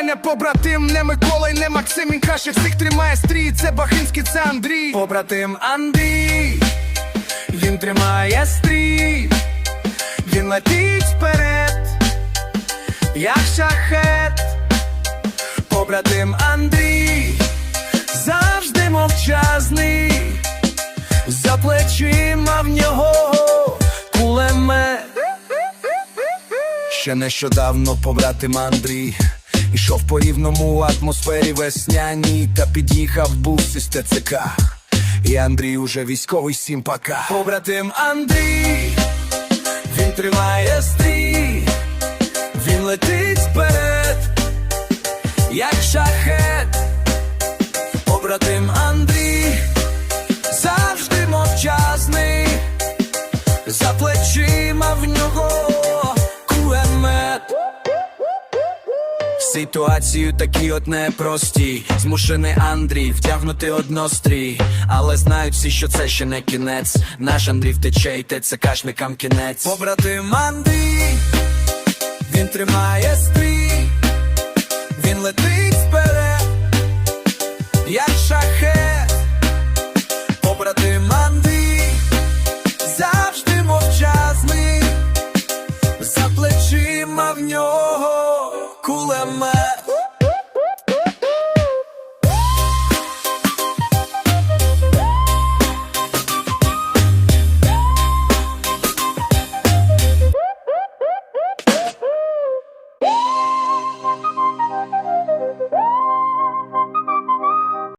мене побратим, не Микола й не Максим, він краще всіх тримає стрій. Це Бахинський, це Андрій. Побратим Андрій, він тримає стрій, він летить вперед, як шахет. Побратим Андрій, завжди мовчазний, за плечима в нього кулемет. Ще нещодавно побратим Андрій Ішов по рівному атмосфері весняній Та під'їхав бус із ТЦК І Андрій уже військовий сім пока Побратим Андрій Він тримає стрій. Він летить вперед Як шахет. Побратим Андрій Завжди мовчазний Ситуацію такі от непрості. Змушений Андрій втягнути однострій. Але знають всі, що це ще не кінець. Наш Андрій втече й те це кашникам кінець. Побратим Андрій, він тримає стрій, він летить вперед, як шахе, Побратим Андрій, завжди мовчазний, за плечима в нього.